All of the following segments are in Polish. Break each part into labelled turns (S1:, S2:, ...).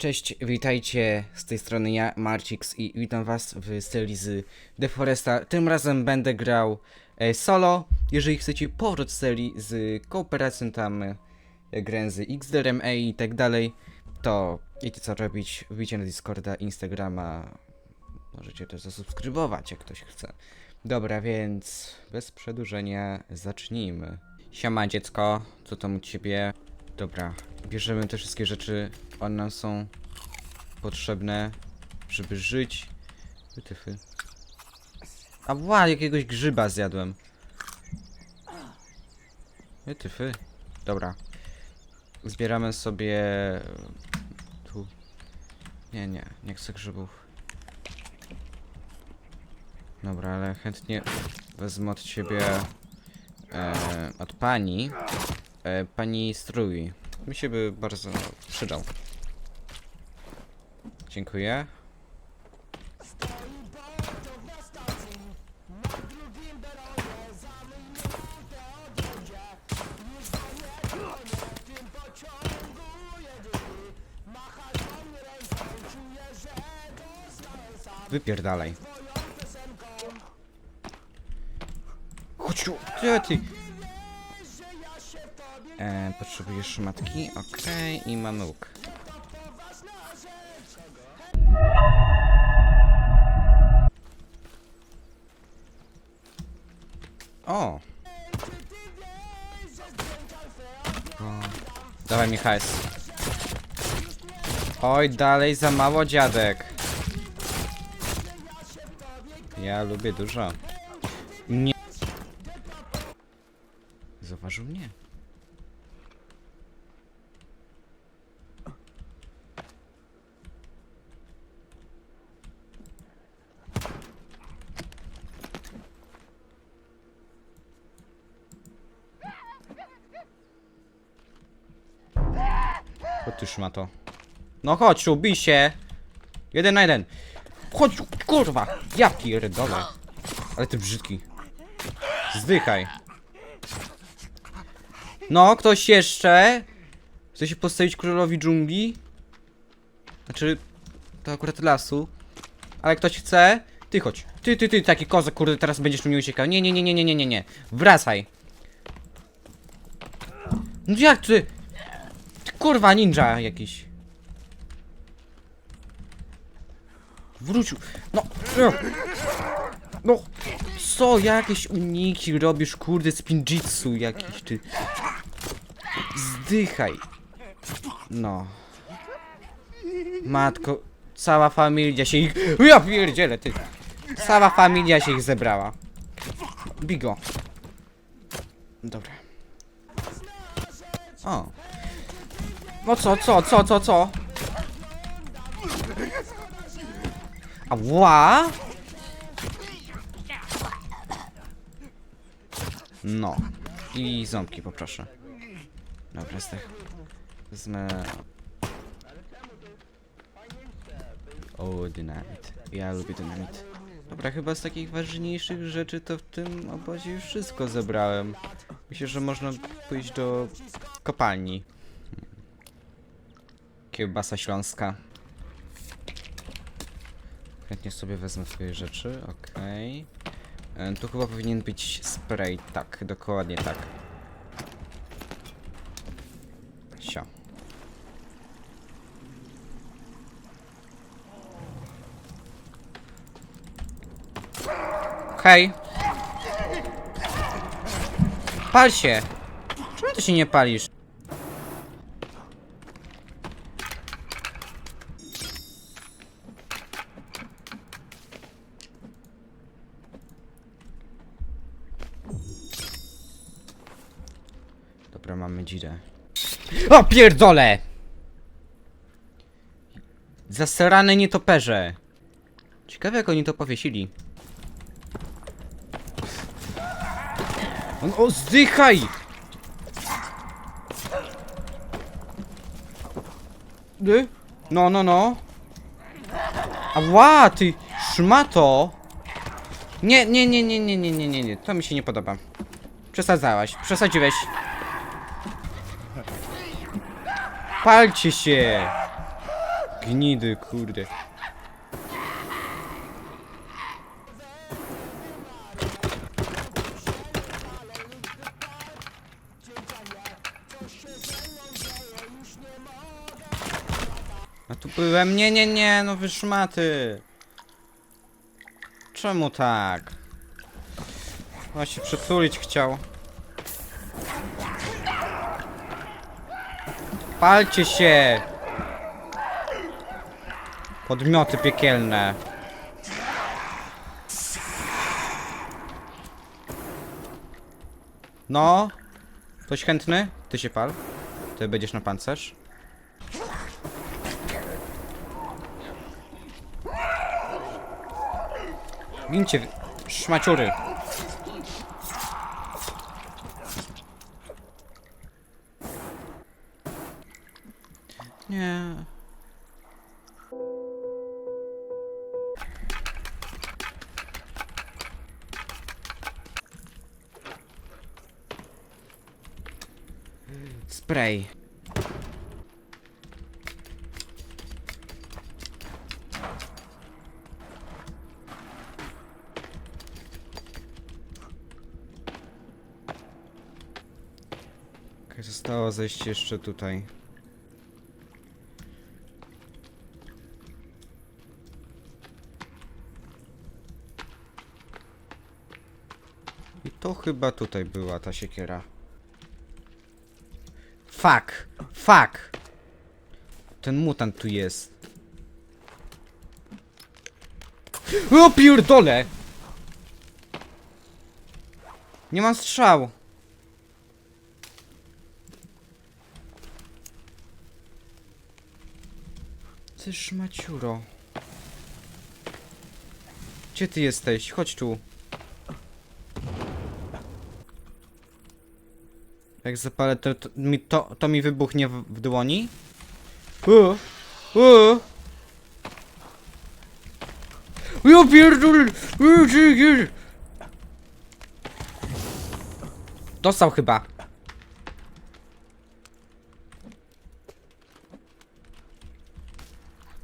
S1: Cześć, witajcie z tej strony ja, Marcix i witam was w serii z The Foresta. Tym razem będę grał e, solo. Jeżeli chcecie powrót serii z kooperacją tam e, grę z XDRM E i tak dalej, to wiecie co robić, wbijcie na Discorda, Instagrama, możecie też zasubskrybować jak ktoś chce. Dobra, więc bez przedłużenia zacznijmy. Siema dziecko, co tam u ciebie? Dobra, bierzemy te wszystkie rzeczy, one nam są potrzebne, żeby żyć. Wytyfy. A ła, jakiegoś grzyba zjadłem. Wytyfy. Dobra. Zbieramy sobie... e, Tu. Nie, nie, nie chcę grzybów. Dobra, ale chętnie wezmę od ciebie... E, od pani. E, pani strój. Mi się by bardzo przydał. Dziękuję. Wypierdalaj. Chodź tu, ty? E, potrzebujesz szmatki, okej, i mamy łuk. O! o. Dawaj mi hajs. Oj, dalej za mało dziadek. Ja lubię dużo. Nie. Zauważył mnie. Ty szmato. No chodź, tu, bij się. Jeden na jeden. Chodź, kurwa. Ja pierdolę. Ale ty brzydki. Zdychaj. No, ktoś jeszcze? Chce się postawić królowi dżungli? Znaczy, to akurat lasu. Ale ktoś chce? Ty chodź. Ty, ty, ty, taki kozak, kurde, teraz będziesz mnie uciekał. Nie, nie, nie, nie, nie, nie, nie, nie. Wracaj. No jak ty? Kurwa ninja jakiś. Wrócił. No. No. Co? Jakieś uniki robisz, kurde, z pinjitsu jakiś ty. Zdychaj. No. Matko. Cała familia się ich... Ja pierdzielę, ty. Cała familia się ich zebrała. Bigo. Dobra. O. No co, co, co, co, co? Ała! No. I ząbki poproszę. Dobra, zdech. Wezmę... O, dynamit. Ja lubię dynamit. Dobra, chyba z takich ważniejszych rzeczy to w tym obozie już wszystko zebrałem. Myślę, że można pójść do kopalni. Kiełbasa śląska. Chętnie sobie wezmę swoje rzeczy, okej. E, Tu chyba powinien być spray, tak, dokładnie tak. Sio. Hej! Pal się! Czemu ty się nie palisz? Mamy dzirę. O pierdole! Zasrane nietoperze! Ciekawe jak oni to powiesili. On, o, zdychaj! No, no, no. Ała, ty szmato! Nie, nie, nie, nie, nie, nie, nie, nie, nie, to mi się nie podoba. Przesadzałaś, przesadziłeś. Palcie się! Gnidy, kurde. A tu byłem. Nie, nie, nie, no wy szmaty. Czemu tak? Właśnie przytulić chciał. Palcie się! Podmioty piekielne. No? Ktoś chętny? Ty się pal. Ty będziesz na pancerz. Gincie, szmaciury. Nie. Spray. Zostało zejść jeszcze tutaj. To chyba tutaj była ta siekiera. Fuck! Fuck! Ten mutant tu jest. O pierdole! Nie mam strzał. Ty szmaciuro. Gdzie ty jesteś? Chodź tu. Jak zapalę, to, to, mi, to, to mi wybuchnie w, w dłoni? O! O! Ja pierdolę! Dostał chyba.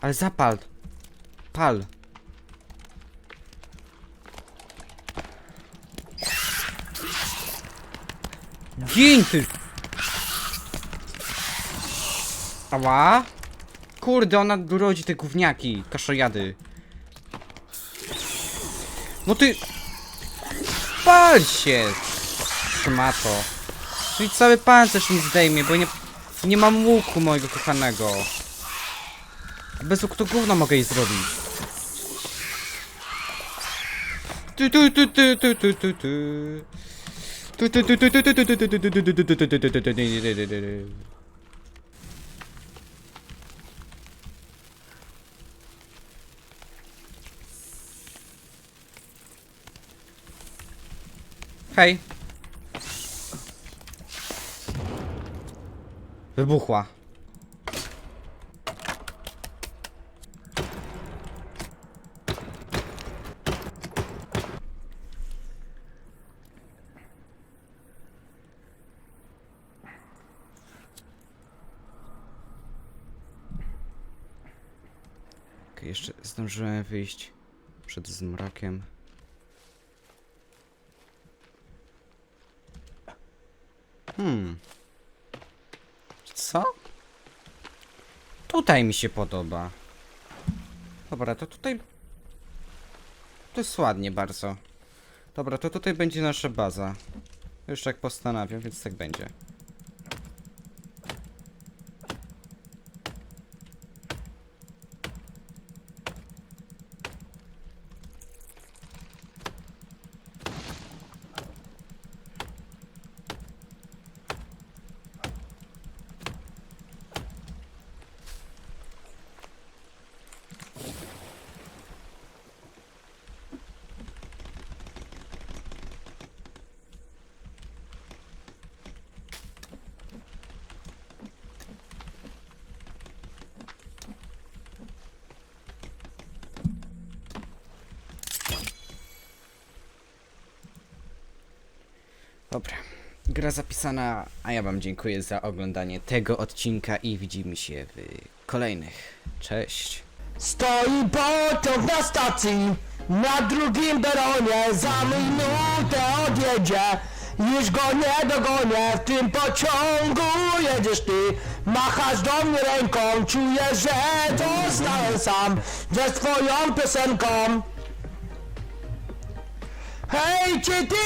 S1: Ale zapal. Pal. Gin ty! Ała? Kurde, ona rodzi te gówniaki, kaszojady. No ty... Pal się! Szmato. Czyli cały pancerz mi zdejmie, bo nie... Nie mam łuku mojego kochanego. Bez łuku to gówno mogę jej zrobić. Tu tu tu tu tu tu tu. Tu tu tu. Hej. Wybuchła. Okej, jeszcze zdążyłem wyjść przed zmrokiem. Hmm. Co? Tutaj mi się podoba. Dobra, to tutaj... To jest ładnie bardzo. Dobra, to tutaj będzie nasza baza. Już tak postanawiam, więc tak będzie. Dobra. Gra zapisana, a ja wam dziękuję za oglądanie tego odcinka i widzimy się w kolejnych. Cześć.
S2: Stoi pociąg na stacji, na drugim peronie, za minutę odjedzie. Już go nie dogonię, w tym pociągu jedziesz ty. Machasz do mnie ręką, czuję, że zostałem sam ze swoją piosenką. Hej, czy ty